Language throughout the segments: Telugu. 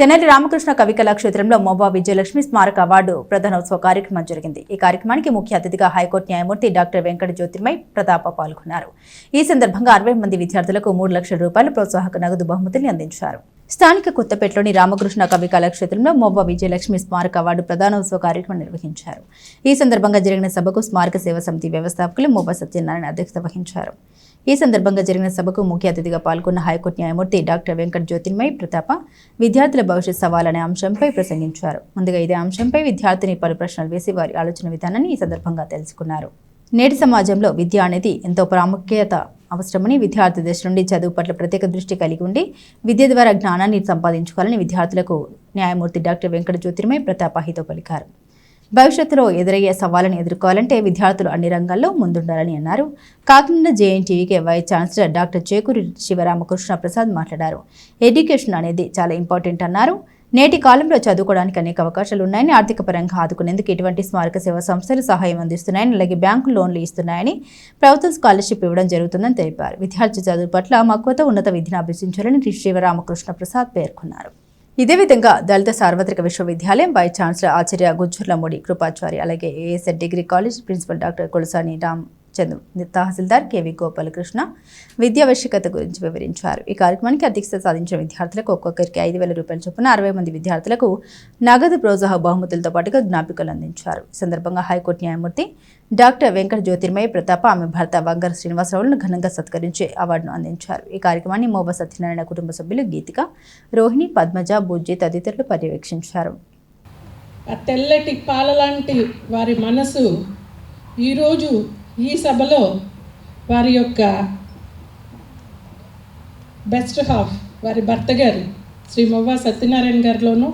తెనాలి రామకృష్ణ కవి క్షేత్రంలో మోబా విజయలక్ష్మి స్మారక అవార్డు ప్రధానోత్సవ కార్యక్రమం జరిగింది. ఈ కార్యక్రమానికి ముఖ్య అతిథిగా హైకోర్టు న్యాయమూర్తి డాక్టర్ వెంకట జ్యోతిర్మయ్ ప్రతాప పాల్గొన్నారు. ఈ సందర్భంగా అరవై మంది విద్యార్థులకు మూడు లక్షల రూపాయల ప్రోత్సాహక నగదు బహుమతుల్ని అందించారు. స్థానిక కొత్తపేటలోని రామకృష్ణ కవి కళాక్షేత్రంలో మోబా విజయలక్ష్మి స్మారక అవార్డు ప్రధానోత్సవ కార్యక్రమం నిర్వహించారు. ఈ సందర్భంగా జరిగిన సభకు స్మారక సేవా సమితి వ్యవస్థాపకులు మోబా సత్యనారాయణ అధ్యక్షత వహించారు. ఈ సందర్భంగా జరిగిన సభకు ముఖ్య అతిథిగా పాల్గొన్న హైకోర్టు న్యాయమూర్తి డాక్టర్ వెంకట జ్యోతిర్మయ్ ప్రతాప విద్యార్థుల భవిష్యత్ సవాల్ అనే అంశంపై ప్రసంగించారు. ముందుగా ఇదే అంశంపై విద్యార్థిని పలు ప్రశ్నలు వేసి వారి ఆలోచన విధానాన్ని ఈ సందర్భంగా తెలుసుకున్నారు. నేటి సమాజంలో విద్య అనేది ఎంతో ప్రాముఖ్యత అవసరమని విద్యార్థి దశ నుండి చదువు పట్ల ప్రత్యేక దృష్టి కలిగి ఉండి విద్య ద్వారా జ్ఞానాన్ని సంపాదించుకోవాలని విద్యార్థులకు న్యాయమూర్తి డాక్టర్ వెంకట జ్యోతిర్మయ్ ప్రతాప హితో పలికారు. భవిష్యత్తులో ఎదురయ్యే సవాళ్ళను ఎదుర్కోవాలంటే విద్యార్థులు అన్ని రంగాల్లో ముందుండాలని అన్నారు. Kakinada JNTUK vice chancellor doctor Chekuri Sivaramakrishna Prasad మాట్లాడారు. ఎడ్యుకేషన్ అనేది చాలా ఇంపార్టెంట్ అన్నారు. నేటి కాలంలో చదువుకోవడానికి అనేక అవకాశాలు ఉన్నాయని ఆర్థిక పరంగా ఆదుకునేందుకు ఇటువంటి స్మారక సేవా సంస్థలు సహాయం అందిస్తున్నాయని అలాగే బ్యాంకు లోన్లు ఇస్తున్నాయని ప్రభుత్వం స్కాలర్షిప్ ఇవ్వడం జరుగుతుందని తెలిపారు. విద్యార్థి చదువు పట్ల మక్కువతో ఉన్నత విద్యను అభ్యసించాలని శివరామకృష్ణ ప్రసాద్ పేర్కొన్నారు. ఇదే విధంగా దళిత సార్వత్రిక విశ్వవిద్యాలయం వైస్ ఛాన్సలర్ ఆచార్య గుజ్జుర్లమూడి కృపాచారి అలాగే ఏఎస్ఎడ్ degree college principal doctor Kolasani Ram Chandra తహసీల్దార్ కేవి గోపాలకృష్ణ విద్యావశ్యకత గురించి వివరించారు. ఈ కార్యక్రమానికి అధ్యక్షత సాధించిన విద్యార్థులకు ఒక్కొక్కరికి ఐదు వేల రూపాయల చొప్పున అరవై మంది విద్యార్థులకు నగదు ప్రోత్సాహ బహుమతులతో పాటుగా జ్ఞాపికలు అందించారు. ఈ సందర్భంగా హైకోర్టు న్యాయమూర్తి డాక్టర్ వెంకట జ్యోతిర్మయ ప్రతాప ఆమె భర్త వంగర శ్రీనివాసరావులను ఘనంగా సత్కరించి అవార్డును అందించారు. ఈ కార్యక్రమాన్ని మోబా సత్యనారాయణ కుటుంబ సభ్యులు గీతిక రోహిణి పద్మజ బుజ్జి తదితరులు పర్యవేక్షించారు. ఆ తెల్లటి పాల లాంటి వారి మనసు ఈరోజు ఈ సభలో వారి యొక్క బెస్ట్ హాఫ్ వారి భర్త గారు శ్రీ మొవ్వ సత్యనారాయణ గారిలోను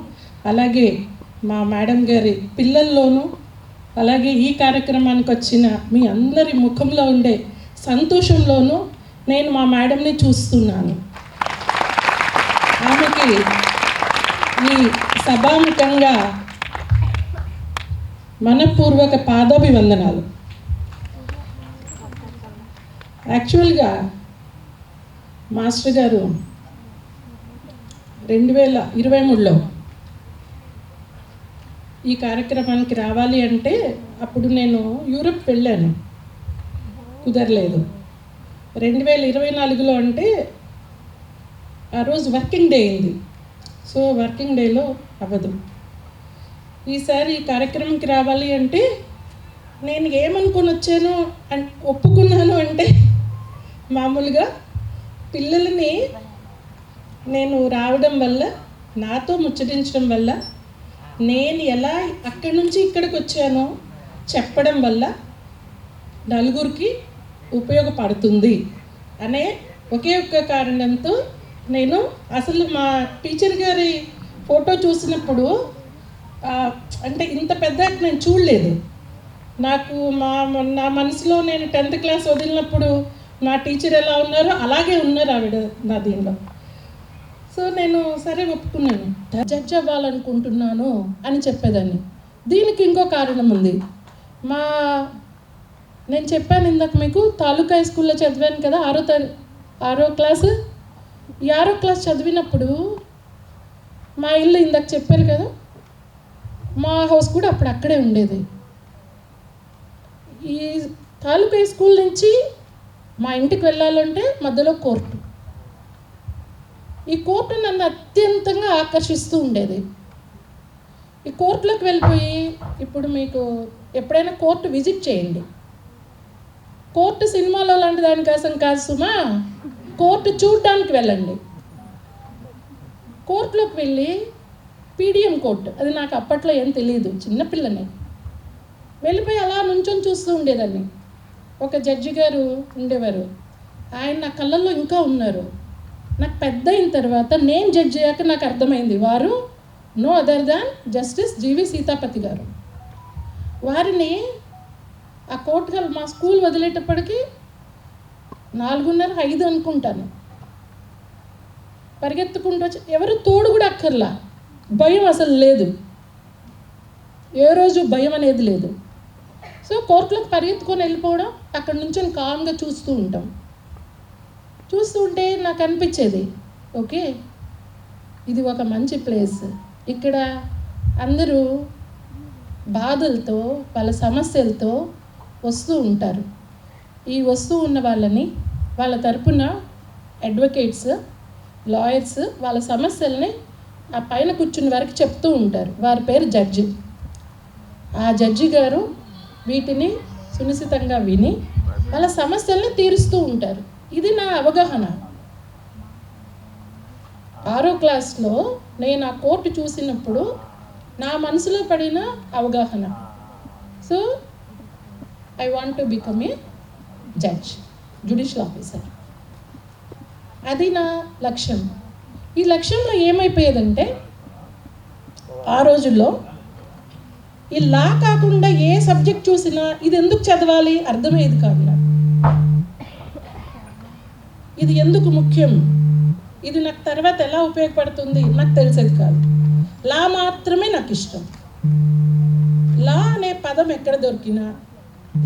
అలాగే మా మేడం గారి పిల్లల్లోనూ అలాగే ఈ కార్యక్రమానికి వచ్చిన మీ అందరి ముఖంలో ఉండే సంతోషంలోనూ నేను మా మేడంని చూస్తున్నాను. ఆమెకి ఈ సభాముఖంగా మనపూర్వక పాదాభివందనాలు. యాక్చువల్గా మాస్టర్ గారు రెండు వేల ఇరవై మూడులో ఈ కార్యక్రమానికి రావాలి అంటే అప్పుడు నేను యూరప్ వెళ్ళాను. కుదరలేదు. రెండు వేల ఇరవై నాలుగులో అంటే ఆ రోజు వర్కింగ్ డే అయింది. సో వర్కింగ్ డేలో అవ్వదు. ఈసారి ఈ కార్యక్రమంకి రావాలి అంటే నేను ఏమనుకొని వచ్చాను అన్ ఒప్పుకున్నాను అంటే మామూలుగా పిల్లలని నేను రావడం వల్ల నాతో ముచ్చటించడం వల్ల నేను ఎలా అక్కడి నుంచి ఇక్కడికి వచ్చానో చెప్పడం వల్ల నలుగురికి ఉపయోగపడుతుంది అనే ఒకే ఒక్క కారణంతో నేను అసలు మా టీచర్ గారి ఫోటో చూసినప్పుడు అంటే ఇంత పెద్ద నేను చూడలేదు. నాకు మా నా మనసులో నేను టెన్త్ క్లాస్ వదిలినప్పుడు నా టీచర్ ఎలా ఉన్నారో అలాగే ఉన్నారు ఆవిడ నా దీనిలో. సో నేను సరే ఒప్పుకున్నాను. జడ్జ్ అవ్వాలనుకుంటున్నాను అని చెప్పేదాన్ని. దీనికి ఇంకో కారణం ఉంది. మా నేను చెప్పాను ఇందాక మీకు తాలూకా హై స్కూల్లో చదివాను కదా ఆరో త ఆరో క్లాస్ ఈ ఆరో క్లాస్ చదివినప్పుడు మా ఇల్లు ఇందాక చెప్పారు కదా మా హౌస్ కూడా అప్పుడు అక్కడే ఉండేది. ఈ తాలూకా హై స్కూల్ నుంచి మా ఇంటికి వెళ్ళాలంటే మధ్యలో కోర్టు. ఈ కోర్టు నన్ను అత్యంతంగా ఆకర్షిస్తూ ఉండేది. ఈ కోర్టులోకి వెళ్ళిపోయి ఇప్పుడు మీకు ఎప్పుడైనా కోర్టు విజిట్ చేయండి. కోర్టు సినిమాలో లాంటి దానికోసం కాదు సుమా కోర్టు చూడటానికి వెళ్ళండి. కోర్టులోకి వెళ్ళి పీడిఎం కోర్టు అది నాకు అప్పట్లో ఏం తెలియదు చిన్నపిల్లని వెళ్ళిపోయి అలా నుంచొని చూస్తూ ఉండేదాన్ని. ఒక జడ్జి గారు ఉండేవారు. ఆయన నా కళ్ళల్లో ఇంకా ఉన్నారు. నాకు పెద్ద అయిన తర్వాత నేను జడ్జి అయ్యాక నాకు అర్థమైంది వారు no other than justice G V Seethapathi గారు. వారిని ఆ కోర్టు మా స్కూల్ వదిలేటప్పటికి నాలుగున్నర ఐదు అనుకుంటాను. పరిగెత్తుకుంటూ వచ్చి ఎవరు తోడు కూడా అక్కర్లా. భయం అసలు లేదు. ఏ రోజు భయం అనేది లేదు. సో కోర్టులోకి పరిగెత్తుకొని వెళ్ళిపోవడం అక్కడ నుంచి కామ్గా చూస్తూ ఉంటాం. చూస్తూ ఉంటే నాకు అనిపించేది ఓకే ఇది ఒక మంచి ప్లేస్. ఇక్కడ అందరూ బాధలతో వాళ్ళ సమస్యలతో వస్తూ ఉంటారు. ఈ వస్తూ ఉన్న వాళ్ళని వాళ్ళ తరపున అడ్వకేట్స్ లాయర్స్ వాళ్ళ సమస్యల్ని ఆ పైన కూర్చున్న వరకు చెప్తూ ఉంటారు. వారి పేరు జడ్జి. ఆ జడ్జి గారు వీటిని సునిశ్చితంగా విని వాళ్ళ సమస్యల్ని తీరుస్తూ ఉంటారు. ఇది నా అవగాహన. ఆరో క్లాస్లో నేను ఆ కోర్టు చూసినప్పుడు నా మనసులో పడిన అవగాహన. So I want to become a judge judicial officer అది నా లక్ష్యం. ఈ లక్ష్యంలో ఏమైపోయేదంటే ఆ రోజుల్లో ఈ లా కాకుండా ఏ సబ్జెక్ట్ చూసినా ఇది ఎందుకు చదవాలి? అర్థమయ్యేది కాదు నాకు. ఇది ఎందుకు ముఖ్యం? ఇది నాకు తర్వాత ఎలా ఉపయోగపడుతుంది? నాకు తెలిసేది కాదు. లా మాత్రమే నాకు ఇష్టం. లా అనే పదం ఎక్కడ దొరికినా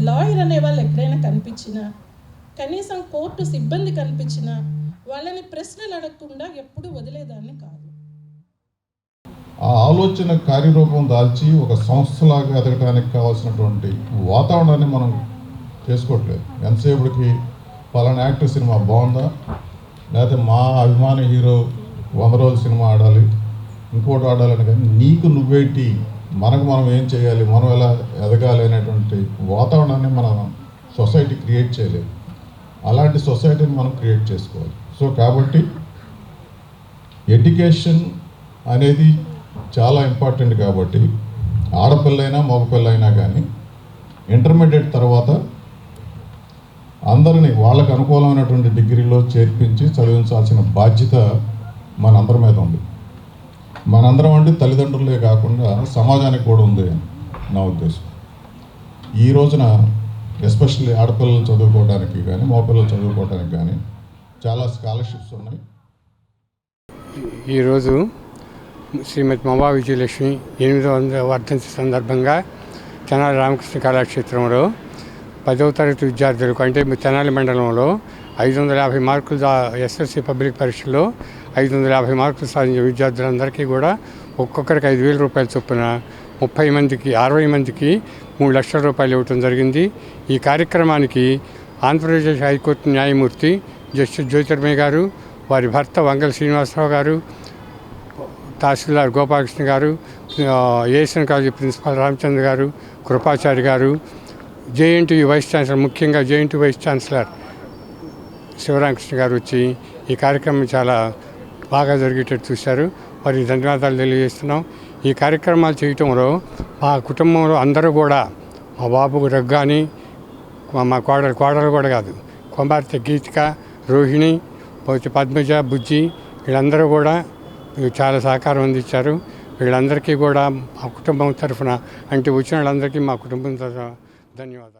లాయర్ అనే వాళ్ళు ఎక్కడైనా కనిపించినా కనీసం కోర్టు సిబ్బంది కనిపించినా వాళ్ళని ప్రశ్నలు అడగకుండా ఎప్పుడూ వదిలేదాన్ని కాదు. ఆ ఆలోచన కార్యరూపం దాల్చి ఒక సంస్థలాగా ఎదగడానికి కావాల్సినటువంటి వాతావరణాన్ని మనం చేసుకోవట్లేదు. ఎంతసేపటికి పలానా యాక్టర్ సినిమా బాగుందా? లేకపోతే మా అభిమాన హీరో వంద రోజుల సినిమా ఆడాలి ఇంకోటి ఆడాలని కానీ నీకు నువ్వేంటి? మనకు మనం ఏం చేయాలి? మనం ఎలా ఎదగాలి అనేటువంటి వాతావరణాన్ని మనం సొసైటీ క్రియేట్ చేయలేదు. అలాంటి సొసైటీని మనం క్రియేట్ చేసుకోవాలి. సో కాబట్టి ఎడ్యుకేషన్ అనేది చాలా ఇంపార్టెంట్ కాబట్టి ఆడపిల్లైనా మగపిల్లైనా కానీ ఇంటర్మీడియట్ తర్వాత అందరినీ వాళ్ళకు అనుకూలమైనటువంటి డిగ్రీలో చేర్పించి చదివించాల్సిన బాధ్యత మనందరి మీద ఉంది. మనందరం అంటే తల్లిదండ్రులే కాకుండా సమాజానికి కూడా ఉంది అని నా ఉద్దేశం. ఈ రోజున ఎస్పెషల్లీ ఆడపిల్లలు చదువుకోవడానికి కానీ మగపిల్లలు చదువుకోవడానికి కానీ చాలా స్కాలర్షిప్స్ ఉన్నాయి. ఈరోజు శ్రీమతి మమా విజయలక్ష్మి ఎనిమిదవ వందల వర్ధంతి సందర్భంగా తెనాలి రామకృష్ణ కళాక్షేత్రంలో పదవ తరగతి విద్యార్థులకు అంటే తెనాలి మండలంలో ఐదు వందల యాభై మార్కులు ఎస్ఎస్సి పబ్లిక్ పరీక్షలో ఐదు వందల యాభై మార్కులు సాధించిన విద్యార్థులందరికీ కూడా ఒక్కొక్కరికి ఐదు వేల రూపాయల చొప్పున ముప్పై మందికి అరవై మందికి మూడు లక్షల రూపాయలు ఇవ్వటం జరిగింది. ఈ కార్యక్రమానికి ఆంధ్రప్రదేశ్ హైకోర్టు న్యాయమూర్తి జస్టిస్ జ్యోతిర్మయ్య గారు వారి భర్త వంగల శ్రీనివాసరావు గారు తహసీల్దార్ గోపాలకృష్ణ గారు ASN college principal Ramachandra garu Krupachari garu JNTU vice chancellor ముఖ్యంగా JNT vice chancellor Sivaramakrishna garu వచ్చి ఈ కార్యక్రమం చాలా బాగా జరిగేటట్టు చూశారు. వారికి ధన్యవాదాలు తెలియజేస్తున్నాం. ఈ కార్యక్రమాలు చేయటంలో మా కుటుంబంలో అందరూ కూడా మా బాబు రగ్గాని మా- మా కోడలు కోడలు కూడా కాదు కుమార్తె గీతిక రోహిణి పోతే పద్మజ బుజ్జి వీళ్ళందరూ కూడా చాలా సహకారం అందించారు. వీళ్ళందరికీ కూడా మా కుటుంబం తరఫున అంటే వచ్చిన వాళ్ళందరికీ మా కుటుంబం తరఫున ధన్యవాదాలు.